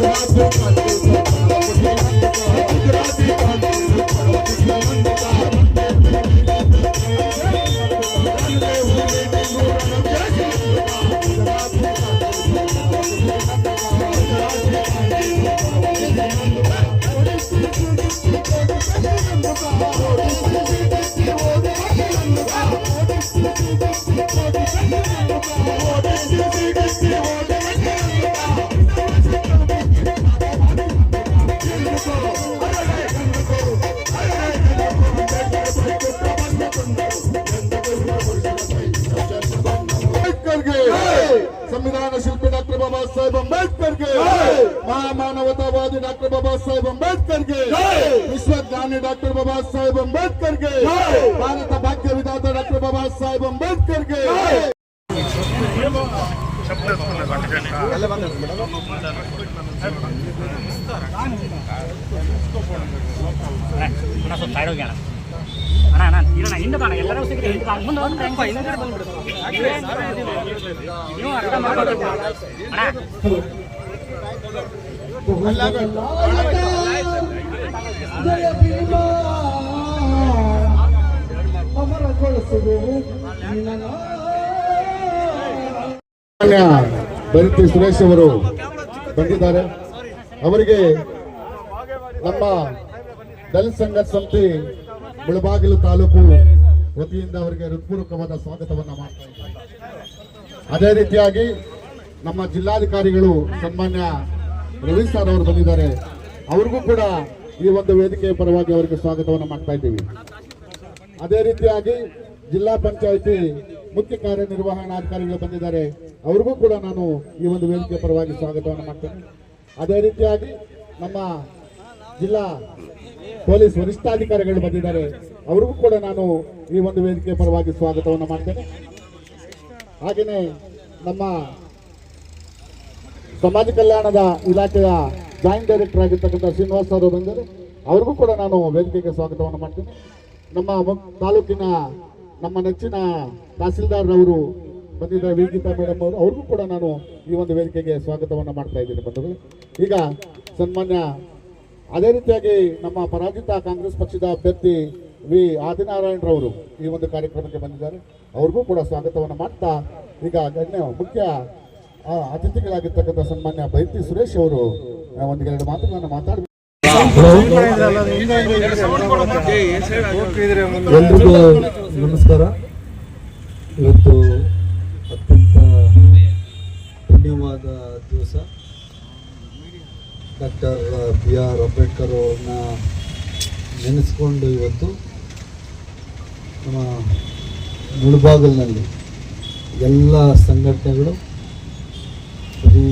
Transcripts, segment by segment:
ಅಂಬೇಡ್ಕರ್ಗೆ ಅಂಬೇಡ್ಕರ್ಗೆ ಮಹಾಮಾನವತಾವಾದಿ ಡಾಕ್ಟರ್ ಬಾಬಾ ಸಾಹೇಬ್ ಅಂಬೇಡ್ಕರ್ಗೆ ವಿಶ್ವಜ್ಞಾನಿ ಡಾಕ್ಟರ್ ಬಾಬಾ ಸಾಹೇಬ್ ಅಂಬೇಡ್ಕರ್ಗೆ ಭಾರತ ಭಾಗ್ಯ ವಿಧಾತ ಡಾಕ್ಟರ್ ಬಾಬಾ ಸಾಹೇಬ್ ಅಂಬೇಡ್ಕರ್ಗೆ ಅಣ್ಣ ಅಣ್ಣ ಅಣ್ಣ ಅಣ್ಣ ಇರೋಣ ಹಿಂದೆ ಬಾಣ ಎಲ್ಲರೂ ಹಿಂದೆ ಬಾ ಮುಂದೆ ಒಂದು ಹೆಂಗೆ ಹಿಂದೆ ನೀವು ಅರ್ಥ ಮಾಡ್ಬೇಕು ಅಣ್ಣ ಬರಿತಿ ಸುರೇಶ್ ಅವರು ಬಂದಿದ್ದಾರೆ. ಅವರಿಗೆ ನಮ್ಮ ದಲಿತ ಸಂಘ ಸಮಿತಿ ಮುಳಬಾಗಿಲು ತಾಲೂಕು ವತಿಯಿಂದ ಅವರಿಗೆ ಹೃತ್ಪೂರ್ವಕವಾದ ಸ್ವಾಗತವನ್ನು ಮಾಡ್ತಾ ಅದೇ ರೀತಿಯಾಗಿ ನಮ್ಮ ಜಿಲ್ಲಾಧಿಕಾರಿಗಳು ಸನ್ಮಾನ್ಯ ರವಿ ಸರ್ ಅವರು ಬಂದಿದ್ದಾರೆ. ಅವ್ರಿಗೂ ಕೂಡ ಈ ಒಂದು ವೇದಿಕೆಯ ಪರವಾಗಿ ಅವರಿಗೆ ಸ್ವಾಗತವನ್ನು ಮಾಡ್ತಾ ಇದ್ದೀವಿ. ಅದೇ ರೀತಿಯಾಗಿ ಜಿಲ್ಲಾ ಪಂಚಾಯಿತಿ ಮುಖ್ಯ ಕಾರ್ಯನಿರ್ವಹಣಾಧಿಕಾರಿಗಳು ಬಂದಿದ್ದಾರೆ. ಅವ್ರಿಗೂ ಕೂಡ ನಾನು ಈ ಒಂದು ವೇದಿಕೆ ಪರವಾಗಿ ಸ್ವಾಗತವನ್ನು ಮಾಡ್ತೇನೆ. ಅದೇ ರೀತಿಯಾಗಿ ನಮ್ಮ ಜಿಲ್ಲಾ ಪೊಲೀಸ್ ವರಿಷ್ಠಾಧಿಕಾರಿಗಳು ಬಂದಿದ್ದಾರೆ. ಅವ್ರಿಗೂ ಕೂಡ ನಾನು ಈ ಒಂದು ವೇದಿಕೆ ಪರವಾಗಿ ಸ್ವಾಗತವನ್ನು ಮಾಡ್ತೇನೆ. ಹಾಗೆಯೇ ನಮ್ಮ ಸಮಾಜ ಕಲ್ಯಾಣದ ಇಲಾಖೆಯ ಜಾಯಿಂಟ್ ಡೈರೆಕ್ಟರ್ ಆಗಿರ್ತಕ್ಕಂಥ ಶ್ರೀನಿವಾಸ್ ಅವರು ಬಂದರೆ ಅವ್ರಿಗೂ ಕೂಡ ನಾನು ವೇದಿಕೆಗೆ ಸ್ವಾಗತವನ್ನು ಮಾಡ್ತೀನಿ. ನಮ್ಮ ತಾಲೂಕಿನ ನಮ್ಮ ನೆಚ್ಚಿನ ತಹಸೀಲ್ದಾರ್ ಅವರು ಬಂದಿದ್ದಾರೆ, ವಿ. ಗೀತಾ ಮೇಡಮ್ ಅವರು. ಅವ್ರಿಗೂ ಕೂಡ ನಾನು ಈ ಒಂದು ವೇದಿಕೆಗೆ ಸ್ವಾಗತವನ್ನು ಮಾಡ್ತಾ ಇದ್ದೀನಿ ಬಂಧುಗಳು. ಈಗ ಸನ್ಮಾನ್ಯ, ಅದೇ ರೀತಿಯಾಗಿ ನಮ್ಮ ಪರಾಜಿತ ಕಾಂಗ್ರೆಸ್ ಪಕ್ಷದ ಅಭ್ಯರ್ಥಿ ವಿ. ಆದಿನಾರಾಯಣರವರು ಈ ಒಂದು ಕಾರ್ಯಕ್ರಮಕ್ಕೆ ಬಂದಿದ್ದಾರೆ. ಅವ್ರಿಗೂ ಕೂಡ ಸ್ವಾಗತವನ್ನು ಮಾಡ್ತಾ ಈಗ ಗಣ್ಯ ಮುಖ್ಯ ಅತಿಥಿಗಳಾಗಿರ್ತಕ್ಕಂಥ ಸನ್ಮಾನ್ಯ ಬೈತಿ ಸುರೇಶ್ ಅವರು ಒಂದೆರಡು ಮಾತುಗಳನ್ನು ಮಾತಾಡ ಎಲ್ರಿಗೂ ನಮಸ್ಕಾರ. ಇವತ್ತು ಅತ್ಯಂತ ಪುಣ್ಯವಾದ ದಿವಸ. ಡಾಕ್ಟರ್ ಬಿ ಆರ್ ಅಂಬೇಡ್ಕರ್ ಅವ್ರನ್ನ ನೆನೆಸ್ಕೊಂಡು ಇವತ್ತು ನಮ್ಮ ಮುಳುಬಾಗಲಿನಲ್ಲಿ ಎಲ್ಲ ಸಂಘಟನೆಗಳು ಬರೀ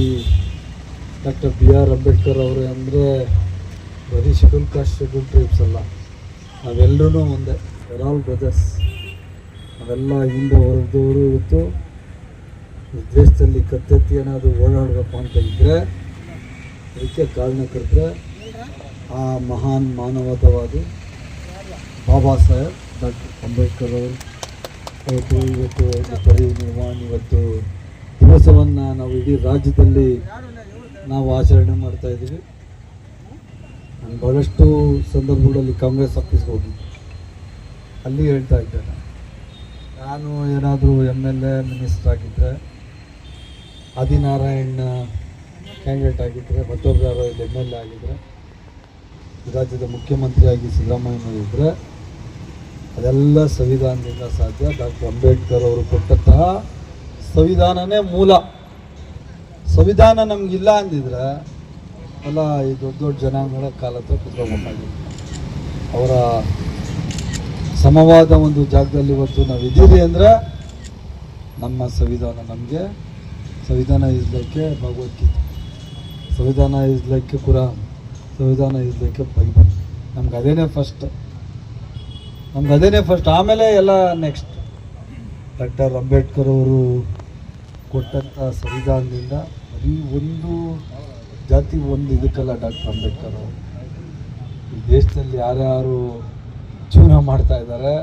ಡಾಕ್ಟರ್ ಬಿ ಆರ್ ಅಂಬೇಡ್ಕರ್ ಅವರೇ ಅಂದರೆ ಬರೀ ಶೆಡ್ಯೂಲ್ ಕಾಸ್ಟ್ ಶೆಡ್ಯೂಲ್ ಟ್ರೈಬ್ಸ್ ಅಲ್ಲ. ನಾವೆಲ್ಲರೂ ಒಂದೇ ವೆರ್ ಆಲ್ ಬ್ರದರ್ಸ್ ನಾವೆಲ್ಲ ಹಿಂದೆ ಹೊರದವರು ಇವತ್ತು. ದೇಶದಲ್ಲಿ ಕತ್ತೆತ್ತಿ ಏನಾದರೂ ಓಡಾಡಬೇಕು ಅಂತ ಇದ್ದರೆ ಅದಕ್ಕೆ ಕಾರಣಕರ್ತರೆ ಆ ಮಹಾನ್ ಮಾನವತಾವಾದಿ ಬಾಬಾ ಸಾಹೇಬ್, ಡಾಕ್ಟರ್ ಅಂಬೇಡ್ಕರ್ ಅವರು. ಇವತ್ತು ಇವತ್ತು ಪರಿ ನಿರ್ವಾಣ್ ಇವತ್ತು ದಿವಸವನ್ನು ನಾವು ಇಡೀ ರಾಜ್ಯದಲ್ಲಿ ನಾವು ಆಚರಣೆ ಮಾಡ್ತಾ ಇದ್ದೀವಿ. ನಾನು ಬಹಳಷ್ಟು ಸಂದರ್ಭಗಳಲ್ಲಿ ಕಾಂಗ್ರೆಸ್ ಆಫೀಸ್ಗೆ ಹೋಗಿ ಅಲ್ಲಿ ಹೇಳ್ತಾ ಇದ್ದೇನೆ ನಾನು ಏನಾದರೂ ಎಂ ಎಲ್ ಎ ಮಿನಿಸ್ಟರ್ ಆಗಿದ್ದರೆ ಆದಿನಾರಾಯಣ ಕ್ಯಾಂಡಿಡೇಟ್ ಆಗಿದ್ದರೆ ಮತ್ತೊಬ್ಬರು ಇಲ್ಲಿ ಎಂ ಎಲ್ ಎ ಆಗಿದ್ದರೆ ರಾಜ್ಯದ ಮುಖ್ಯಮಂತ್ರಿಯಾಗಿ ಸಿದ್ದರಾಮಯ್ಯ ಇದ್ದರೆ ಅದೆಲ್ಲ ಸಂವಿಧಾನದಿಂದ ಸಾಧ್ಯ. ಡಾಕ್ಟರ್ ಅಂಬೇಡ್ಕರ್ ಅವರು ಕೊಟ್ಟಂತಹ ಸಂವಿಧಾನನೇ ಮೂಲ. ಸಂವಿಧಾನ ನಮಗಿಲ್ಲ ಅಂದಿದ್ರೆ ಎಲ್ಲ ಈ ದೊಡ್ಡ ದೊಡ್ಡ ಜನಾಂಗಗಳ ಕಾಲ ಹತ್ರ ಅವರ ಸಮವಾದ ಒಂದು ಜಾಗದಲ್ಲಿ ಇವತ್ತು ನಾವು ಇದ್ದೀವಿ ಅಂದರೆ ನಮ್ಮ ಸಂವಿಧಾನ ನಮಗೆ, ಸಂವಿಧಾನ ಇಸ್ಲಕ್ಕೆ ಲೈಕ್ ಭಗವದ್ಗೀತೆ, ಸಂವಿಧಾನ ಇಸ್ಲಕ್ಕೆ ಲೈಕ್ ಕುರಾನ್, ಸಂವಿಧಾನ ಇಸ್ಲಕ್ಕೆ ಲೈಕ್ ಬೈಬಲ್. ನಮ್ಗೆ ಅದೇನೇ ಫಸ್ಟ್ ನಮ್ಗೆ ಅದೇನೇ ಫಸ್ಟ್ ಆಮೇಲೆ ಎಲ್ಲ ನೆಕ್ಸ್ಟ್ ಡಾಕ್ಟರ್ ಅಂಬೇಡ್ಕರ್ ಅವರು ಕೊಟ್ಟಂಥ ಸಂವಿಧಾನದಿಂದ ಬರೀ ಒಂದು ಜಾತಿ, ಒಂದು ಇದಕ್ಕಲ್ಲ ಡಾಕ್ಟರ್ ಅಂಬೇಡ್ಕರ್ ಈ ದೇಶದಲ್ಲಿ ಯಾರ್ಯಾರು ಜೀವನ ಮಾಡ್ತಾ ಇದ್ದಾರೆ,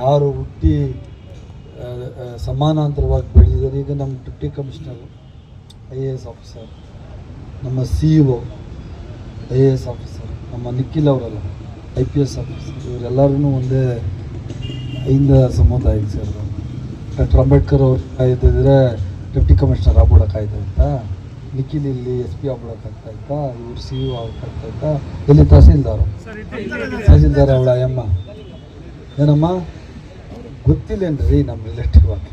ಯಾರು ಹುಟ್ಟಿ ಸಮಾನಾಂತರವಾಗಿ ಬೆಳೆದಿದ್ದಾರೆ ಈಗ ನಮ್ಮ deputy commissioner, I A S officer, ನಮ್ಮ C E I A S officer, ನಮ್ಮ ನಿಖಿಲ್ ಅವರಲ್ಲ, ಐ ಪಿ ಎಸ್ ಆಫೀಸರ್ ಇವರೆಲ್ಲರೂ ಒಂದೇ ಐಂದ ಸಮುದಾಯಕ್ಕೆ ಸೇರಿದವರು ಡಾಕ್ಟರ್ ಅಂಬೇಡ್ಕರ್ ಅವ್ರು ಕಾಯ್ದಿದ್ರೆ ಡೆಪ್ಟಿ ಕಮಿಷನರ್ ಆಗ್ಬಿಡೋಕ್ಕಾಯ್ತಾ ಅಂತ. ನಿಖಿಲ್ ಇಲ್ಲಿ ಎಸ್ ಪಿ ಆಗ್ಬಿಡೋಕ್ಕಾಗ್ತಾ ಇವ್ರು ಸಿ ಇ ಇತ್ತಾ ಇಲ್ಲಿ ತಹಸೀಲ್ದಾರು. ತಹಸೀಲ್ದಾರ್ ಅವಳ ಅಯ್ಯಮ್ಮ. ಏನಮ್ಮ? ಗೊತ್ತಿಲ್ಲೇನ್ರಿ ನಮ್ಮ ರಿಲೇಟಿವ್ ಆಗಿ.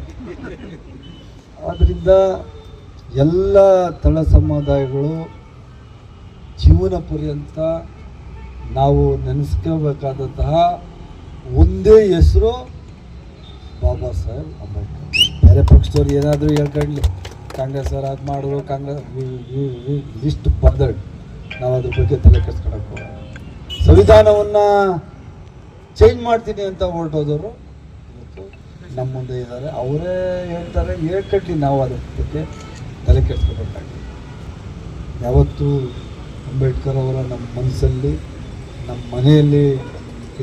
ಆದ್ದರಿಂದ ಎಲ್ಲ ತಳ ಸಮುದಾಯಗಳು ಜೀವನ ಪರ್ಯಂತ ನಾವು ನೆನೆಸ್ಕೋಬೇಕಾದಂತಹ ಒಂದೇ ಹೆಸರು ಬಾಬಾ ಸಾಹೇಬ್ ಅಂಬೇಡ್ಕರ್ ಬೇರೆ ಪಕ್ಷದವ್ರು ಏನಾದರೂ ಹೇಳ್ಕೊಳ್ಳಿ ಕಾಂಗ್ರೆಸ್ ಅವ್ರು ಅದು ಮಾಡಿದ್ರು ಕಾಂಗ್ರೆಸ್ ಲಿಸ್ಟ್ ಬರ್ದಡ್ ನಾವು ಅದ್ರ ಬಗ್ಗೆ ತಲೆ ಕೆಡ್ಸ್ಕೊಳಕ್ಕೆ ಹೋಗಲ್ಲ. ಸಂವಿಧಾನವನ್ನು ಚೇಂಜ್ ಮಾಡ್ತೀನಿ ಅಂತ ಹೊರಟೋದವರು ಇವತ್ತು ನಮ್ಮ ಮುಂದೆ ಇದ್ದಾರೆ. ಅವರೇ ಹೇಳ್ತಾರೆ, ಹೇಳ್ಕಟ್ಲಿ ನಾವು ಅದ್ರ ಬಗ್ಗೆ ತಲೆ ಕೆಡ್ಸ್ಕೊಬೇಕಾಗಿ ಯಾವತ್ತೂ ಅಂಬೇಡ್ಕರ್ ಅವರ ನಮ್ಮ ಮನಸ್ಸಲ್ಲಿ, ನಮ್ಮ ಮನೆಯಲ್ಲಿ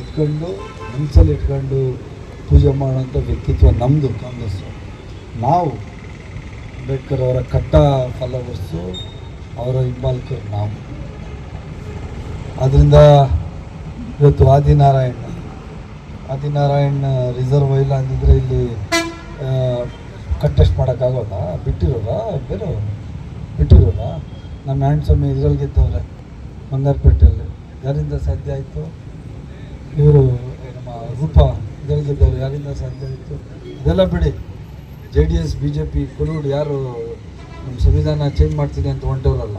ಇಟ್ಕೊಂಡು, ಮನಸ್ಸಲ್ಲಿ ಇಟ್ಕೊಂಡು ಪೂಜೆ ಮಾಡೋಂಥ ವ್ಯಕ್ತಿತ್ವ ನಮ್ಮದು ಕಾಂಗ್ರೆಸ್ಸು ನಾವು ಅಂಬೇಡ್ಕರ್ ಅವರ ಕಟ್ಟ ಫಾಲೋವರ್ಸು, ಅವರ ಹಿಂಬಾಲಕರು ನಾವು. ಅದರಿಂದ ಇವತ್ತು ಆದಿನಾರಾಯಣ ಆದಿನಾರಾಯಣ ರಿಸರ್ವ್ ಇಲ್ಲ ಅಂದಿದ್ರೆ ಇಲ್ಲಿ ಕಂಟೆಸ್ಟ್ ಮಾಡೋಕ್ಕಾಗೋಲ್ಲ ಬಿಟ್ಟಿರೋಲ್ಲ ಬೇರೆ ಬಿಟ್ಟಿರೋಲ್ಲ ನಮ್ಮ ಹ್ಯಾಂಡ್ ಸ್ವಾಮಿ ಇದ್ರಲ್ಲಿ ಗೆದ್ದವ್ರೆ, ಬಂಗಾರಪೇಟೆಯಲ್ಲಿ. ಯಾರಿಂದ ಸಾಧ್ಯ ಆಯಿತು? ಇವರು, ನಮ್ಮ ರೂಪ. ಇದ್ರಲ್ಲಿ ಗೆದ್ದವ್ರು ಯಾರಿಂದ ಸಾಧ್ಯ ಆಯಿತು. ಇದೆಲ್ಲ ಬಿಡಿ. J D S B J P ಕುರುಡು ಯಾರು ನಮ್ಮ ಸಂವಿಧಾನ ಚೇಂಜ್ ಮಾಡ್ತೀನಿ ಅಂತ ಹೊಂಟವರಲ್ಲ.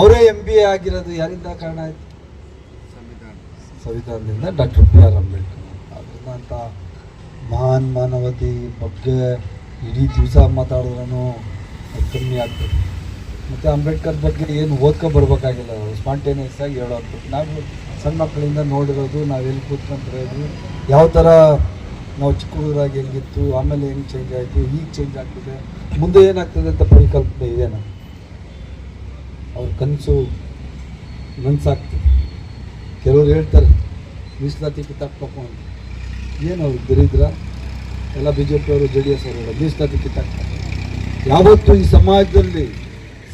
ಅವರೇ ಎಂ ಬಿ ಎ ಆಗಿರೋದು ಯಾರಿಂದ ಕಾರಣ ಆಯಿತು? ಸಂವಿಧಾನದಿಂದ ಡಾಕ್ಟರ್ ಬಿ ಆರ್ ಅಂಬೇಡ್ಕರ್. ಅದರಿಂದ ಅಂತ ಮಹಾನ್ ಮಾನವತಿ ಬಗ್ಗೆ ಇಡೀ ದಿವಸ ಮಾತಾಡಿದ್ರೂ ಅದು ಕಮ್ಮಿ ಆಗ್ತದೆ. ಮತ್ತು ಅಂಬೇಡ್ಕರ್ ಬಗ್ಗೆ ಏನು ಓದ್ಕೊ ಬರ್ಬೇಕಾಗಿಲ್ಲ, ಸ್ಪಾಂಟೇನಿಯಸ್ ಆಗಿ ಹೇಳೋದು. ನಾವು ಸಣ್ಣ ಮಕ್ಕಳಿಂದ ನೋಡಿರೋದು ನಾವು ಎಲ್ಲಿ ಕೂತ್ಕೊಂತಿರೋದು ಯಾವ ಥರ ನಾವು ಚಿಕ್ಕ ಹುಡುಗರಾಗಿ ಹೆಂಗಿತ್ತು, ಆಮೇಲೆ ಹೆಂಗೆ ಚೇಂಜ್ ಆಯಿತು, ಈಗ ಚೇಂಜ್ ಆಗ್ತದೆ. ಮುಂದೆ ಏನಾಗ್ತದೆ ಅಂತ ಪರಿಕಲ್ಪನೆ ಇದೆ ನಮ್ಮ ಅವ್ರ ಕನಸು ನನಸಾಗ್ತದೆ. ಕೆಲವ್ರು ಹೇಳ್ತಾರೆ, ಮೀಸಲಾತಿ ಕಿತ್ತಾಕ್ಬೇಕು ಅಂತ. ಏನು ಅವ್ರು ದರಿದ್ರ? ಎಲ್ಲ ಬಿ ಜೆ ಪಿಯವರು ಜೆ ಡಿ ಎಸ್ ಅವರು ಮೀಸಲಾತಿ ಕಿತ್ತಾಕ್ತಾರೆ ಯಾವತ್ತೂ ಈ ಸಮಾಜದಲ್ಲಿ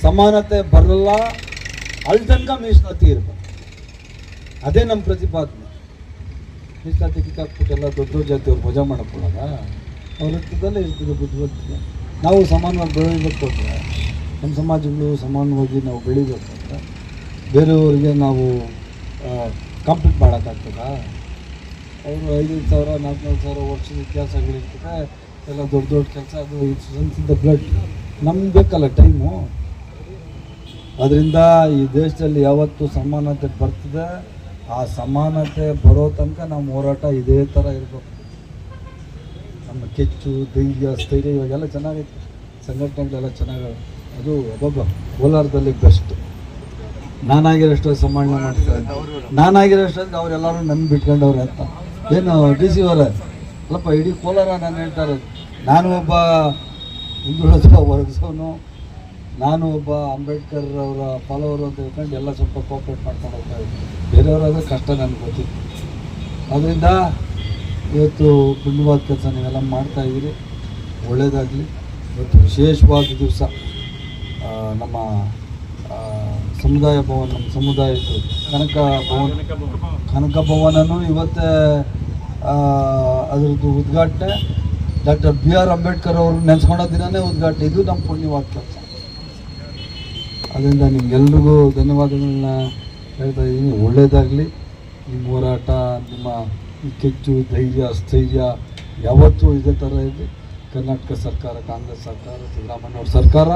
ಸಮಾನತೆ ಬರಲ್ಲ ತನಕ ಮೀಸಲಾತಿ ಇರಬೇಕು. ಅದೇ ನಮ್ಮ ಪ್ರತಿಪಾದನೆ. ಮೀಸಲಾತಿ ಕಿತ್ತಾಕ್ಬಿಟ್ಟು ಎಲ್ಲ ದೊಡ್ಡ ದೊಡ್ಡ ಜಾತಿಯವ್ರು ಮಜಾ ಮಾಡಕ್ಕೊಳಗ ಅವ್ರ ಹತ್ರದಲ್ಲೇ ಇರ್ತದೆ ಬುದ್ಧಿವಂತಿಕೆ. ನಾವು ಸಮಾನವಾಗಿ ಬೆಳೀಬೇಕು ಅಂದರೆ ನಮ್ಮ ಸಮಾಜಗಳು ಸಮಾನವಾಗಿ ನಾವು ಬೆಳಿಬೇಕಂದ್ರೆ ಬೇರೆಯವರಿಗೆ ನಾವು ಕಾಂಪೀಟ್ ಮಾಡೋಕ್ಕಾಗ್ತದ? ಅವರು ಐದು ಸಾವಿರ ನಾಲ್ಕು ಸಾವಿರ ವರ್ಷದ ಇತಿಹಾಸಗಳಿರ್ತದೆ. ಎಲ್ಲ ದೊಡ್ಡ ದೊಡ್ಡ ಕೆಲಸ, ಅದು ಸಂಸದ ಬ್ಲಡ್ ನಮ್ಗೆ ಬೇಕಲ್ಲ ಟೈಮು ಅದರಿಂದ ಈ ದೇಶದಲ್ಲಿ ಯಾವತ್ತು ಸಮಾನತೆ ಬರ್ತದೆ. ಆ ಸಮಾನತೆ ಬರೋ ತನಕ ನಮ್ಮ ಹೋರಾಟ ಇದೇ ಥರ ಇರಬೇಕು. ನಮ್ಮ ಕೆಚ್ಚು, ಧೈರ್ಯ, ಸ್ಥೈರ್ಯ ಇವಾಗೆಲ್ಲ ಚೆನ್ನಾಗೈತೆ. ಸಂಘಟನೆಗಳೆಲ್ಲ ಚೆನ್ನಾಗಿ ಅದು ಒಬ್ಬೊಬ್ಬ ಕೋಲಾರದಲ್ಲಿ ಬೆಸ್ಟ್. ನಾನಾಗಿರೋಷ್ಟು ಸಂಭಾಳನೆ ಮಾಡ್ತಾರೆ. ನಾನಾಗಿರೋಷ್ಟೊತ್ತಿಗೆ ಅವರೆಲ್ಲರೂ ನನ್ನ ಬಿಟ್ಕೊಂಡವ್ರೆ ಅಂತ. ಏನು ಡಿ ಸಿ ಅವರೇ? ಅಲ್ಲಪ್ಪ, ಇಡೀ ಕೋಲಾರ ನಾನು ಹೇಳ್ತಾರೆ. ನಾನು ಒಬ್ಬ ಹಿಂದುಳಿದ ವರ್ಗಸವನು ನಾನು ಒಬ್ಬ ಅಂಬೇಡ್ಕರ್ ಅವರ ಫಾಲೋವರ್ ಅಂತ ಹೇಳ್ಕೊಂಡು ಎಲ್ಲ ಸ್ವಲ್ಪ ಕೋಪ್ರೇಟ್ ಮಾಡ್ಕೊಂಡು ಹೋಗ್ತಾ ಇದ್ದೀನಿ ಬೇರೆಯವರಾದ್ರೆ ಕಷ್ಟ ನನಗೆ ಗೊತ್ತಿತ್ತು. ಅದರಿಂದ ಇವತ್ತು ಪುಣ್ಯವಾದ ಕೆಲಸ ನೀವೆಲ್ಲ ಮಾಡ್ತಾ ಇದ್ದೀರಿ. ಒಳ್ಳೆಯದಾಗಲಿ ಇವತ್ತು ವಿಶೇಷವಾದ ದಿವಸ ನಮ್ಮ ಸಮುದಾಯ ಭವನ, ನಮ್ಮ ಸಮುದಾಯದ್ದು. ಕನಕ ಭವನ, ಕನಕ ಭವನನು ಇವತ್ತೇ ಅದರದ್ದು ಉದ್ಘಾಟನೆ. ಡಾಕ್ಟರ್ ಬಿ ಆರ್ ಅಂಬೇಡ್ಕರ್ ಅವರು ನೆನೆಸ್ಕೊಂಡ ದಿನವೇ ಉದ್ಘಾಟನೆ. ಇದು ನಮ್ಮ ಪುಣ್ಯವಾದ ಕೆಲಸ. ಅದರಿಂದ ನಿಮಗೆಲ್ರಿಗೂ ಧನ್ಯವಾದಗಳನ್ನ ಹೇಳ್ತಾ ಇದ್ದೀನಿ. ಒಳ್ಳೆಯದಾಗಲಿ ನಿಮ್ಮ ಹೋರಾಟ, ನಿಮ್ಮ ಕೆಚ್ಚು, ಧೈರ್ಯ ಸ್ಥೈರ್ಯ ಯಾವತ್ತೂ ಇದೇ ಥರ ಇರಲಿ. ಕರ್ನಾಟಕ ಸರ್ಕಾರ, ಕಾಂಗ್ರೆಸ್ ಸರ್ಕಾರ ಸಿದ್ದರಾಮಯ್ಯವ್ರ ಸರ್ಕಾರ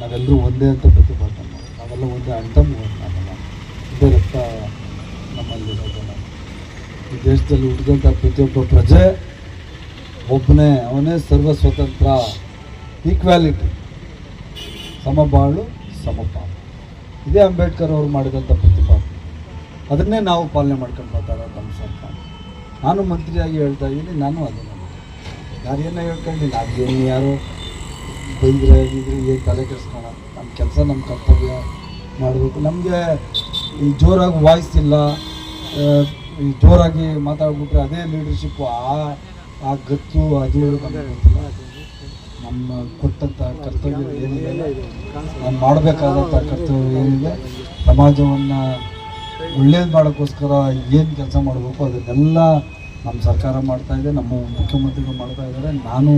ನಾವೆಲ್ಲರೂ ಒಂದೇ ಅಂತ ಪ್ರತಿಭಟನೆ ಮಾಡೋದು. ನಾವೆಲ್ಲ ಒಂದೇ ಅಂತ ನಾವೆಲ್ಲ ಇದೇ ರಕ್ತ ನಮ್ಮಲ್ಲಿರೋದು ಈ ದೇಶದಲ್ಲಿ ಹುಟ್ಟಿದಂಥ ಪ್ರತಿಯೊಬ್ಬ ಪ್ರಜೆ ಒಬ್ಬನೇ ಅವನೇ ಸರ್ವ ಸ್ವತಂತ್ರ ಈಕ್ವಾಲಿಟಿ ಸಮಬಾಳು ಸಮಪಾಲು ಇದೇ ಅಂಬೇಡ್ಕರ್ ಅವರು ಮಾಡಿದಂಥ ಪ್ರತಿಪಾದನೆ ಅದನ್ನೇ ನಾವು ಪಾಲನೆ ಮಾಡ್ಕೊಂಡು ಬರ್ತಾರ ನಮ್ಮ ಸರ್ಕಾರ. ನಾನು ಮಂತ್ರಿಯಾಗಿ ಹೇಳ್ತಾ ಇದ್ದೀನಿ ನಾನು ಅದನ್ನು ಯಾರೇನ ಹೇಳ್ಕೊಂಡು ನಾವು ಏನು ಯಾರು ಬೈದ್ರೆ ಆಗಿದ್ರೆ ಏನು ತಲೆ ಕೆಡಿಸ್ಕೋಣ ನಮ್ಮ ಕೆಲಸ ನಮ್ಮ ಕರ್ತವ್ಯ ಮಾಡಬೇಕು. ನಮಗೆ ಈ ಜೋರಾಗಿ ವಾಯ್ಸ್ ಇಲ್ಲ. ಈ ಜೋರಾಗಿ ಮಾತಾಡ್ಬಿಟ್ರೆ ಅದೇ ಲೀಡರ್ಶಿಪ್ಪು ಆ ಆ ಗತ್ತು ಅದು ಗೊತ್ತಿಲ್ಲ. ನಮ್ಮ ಕೊಟ್ಟಂಥ ಕರ್ತವ್ಯ ಏನಿದೆ, ನಾನು ಮಾಡಬೇಕಾದಂಥ ಕರ್ತವ್ಯ ಏನಿದೆ, ಸಮಾಜವನ್ನು ಒಳ್ಳೇದು ಮಾಡೋಕ್ಕೋಸ್ಕರ ಏನು ಕೆಲಸ ಮಾಡಬೇಕು ಅದನ್ನೆಲ್ಲ ನಮ್ಮ ಸರ್ಕಾರ ಮಾಡ್ತಾ ಇದೆ, ನಮ್ಮ ಮುಖ್ಯಮಂತ್ರಿಗಳು ಮಾಡ್ತಾ ಇದ್ದಾರೆ. ನಾನು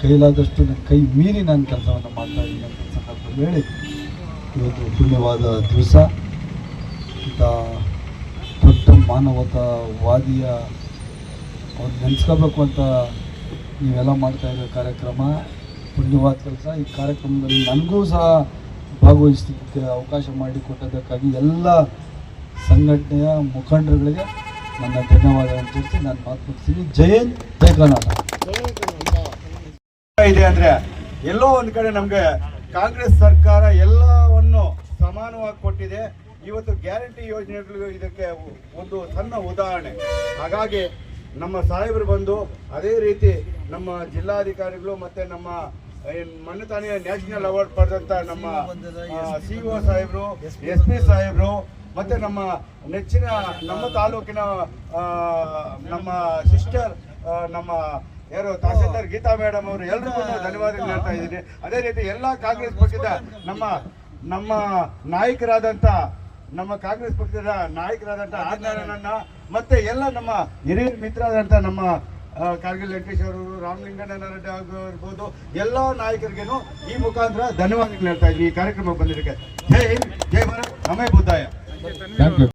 ಕೈಲಾದಷ್ಟು ನನ್ನ ಕೈ ಮೀರಿ ನಾನು ಕೆಲಸವನ್ನು ಮಾಡ್ತಾ ಇದ್ದೀನಿ ಅಂತ ಸಂದರ್ಭದಲ್ಲಿ ಹೇಳಿ, ಇವತ್ತು ಪುಣ್ಯವಾದ ದಿವಸ. ಇಂಥ ದೊಡ್ಡ ಮಾನವತಾವಾದಿಯ ಅವ್ರು ನೆನೆಸ್ಕೋಬೇಕು ಅಂತ ನೀವೆಲ್ಲ ಮಾಡ್ತಾ ಇರೋ ಕಾರ್ಯಕ್ರಮ ಪುಣ್ಯವಾದ ಕೆಲಸ ಈ ಕಾರ್ಯಕ್ರಮದಲ್ಲಿ ನನಗೂ ಸಹ ಭಾಗವಹಿಸಲಿಕ್ಕೆ ಅವಕಾಶ ಮಾಡಿಕೊಟ್ಟದಕ್ಕಾಗಿ ಎಲ್ಲ ಸಂಘಟನೆಯ ಮುಖಂಡರುಗಳಿಗೆ ನನ್ನ ಧನ್ಯವಾದಗಳನ್ನು ತಿಳಿಸಿ ನಾನು ಮಾತು ಮುಗಿಸ್ತೀನಿ ಜೈ ಹಿಂದ್, ಜೈ ಇದೆ ಅಂದ್ರೆ ಎಲ್ಲೋ ಒಂದ್ ಕಡೆ ನಮ್ಗೆ ಕಾಂಗ್ರೆಸ್ ಸರ್ಕಾರ ಎಲ್ಲವನ್ನು ಸಮಾನವಾಗಿ ಕೊಟ್ಟಿದೆ. ಇವತ್ತು ಗ್ಯಾರಂಟಿ ಯೋಜನೆಗಳು ಇದಕ್ಕೆ ಒಂದು ಸಣ್ಣ ಉದಾಹರಣೆ. ಹಾಗಾಗಿ ನಮ್ಮ ಸಾಹೇಬರು ಬಂದು ಅದೇ ರೀತಿ ನಮ್ಮ ಜಿಲ್ಲಾಧಿಕಾರಿಗಳು ಮತ್ತೆ ನಮ್ಮ ಮೊನ್ನೆ ತಾನೇ ನ್ಯಾಷನಲ್ ಅವಾರ್ಡ್ ಪಡೆದಂಥ ನಮ್ಮ ಸಿ ಒ ಸಾಹೇಬರು, ಎಸ್ ಪಿ ಸಾಹೇಬರು, ಮತ್ತೆ ನಮ್ಮ ನೆಚ್ಚಿನ, ನಮ್ಮ ತಾಲೂಕಿನ ನಮ್ಮ ಸಿಸ್ಟರ್ ನಮ್ಮ ಯಾರು, ತಹಸೀಲ್ದಾರ್ ಗೀತಾ ಮೇಡಮ್ ಅವರು ಎಲ್ರಿಗೂ ನಾನು ಧನ್ಯವಾದಗಳು ಹೇಳ್ತಾ ಇದ್ದೀನಿ. ಅದೇ ರೀತಿ ಎಲ್ಲ ಕಾಂಗ್ರೆಸ್ ಪಕ್ಷದ ನಮ್ಮ ನಮ್ಮ ನಾಯಕರಾದಂತ ನಮ್ಮ ಕಾಂಗ್ರೆಸ್ ಪಕ್ಷದ ನಾಯಕರಾದಂತಹ ಆರ್ ನಾರಾಯಣನ್ನ ಮತ್ತೆ ಎಲ್ಲ ನಮ್ಮ ಹಿರಿಯ ಮಿತ್ರರಾದಂತ ನಮ್ಮ ಕಾರ್ಗಿಲ್ ವೆಂಕಟೇಶ್ ಅವರು ರಾಮಲಿಂಗಣ್ಣ ರೆಡ್ಡಿ ಆಗಿರ್ಬೋದು ಎಲ್ಲ ನಾಯಕರಿಗೇನು ಈ ಮುಖಾಂತರ ಧನ್ಯವಾದಗಳು ಹೇಳ್ತಾ ಇದ್ವಿ ಈ ಕಾರ್ಯಕ್ರಮಕ್ಕೆ ಬಂದಿದ್ದಕ್ಕೆ. ಜೈ ಹಿಂದ್ ಜೈ ಭಾರತ್. ನಮೇ ಬುದ್ಧಾಯ. Thank you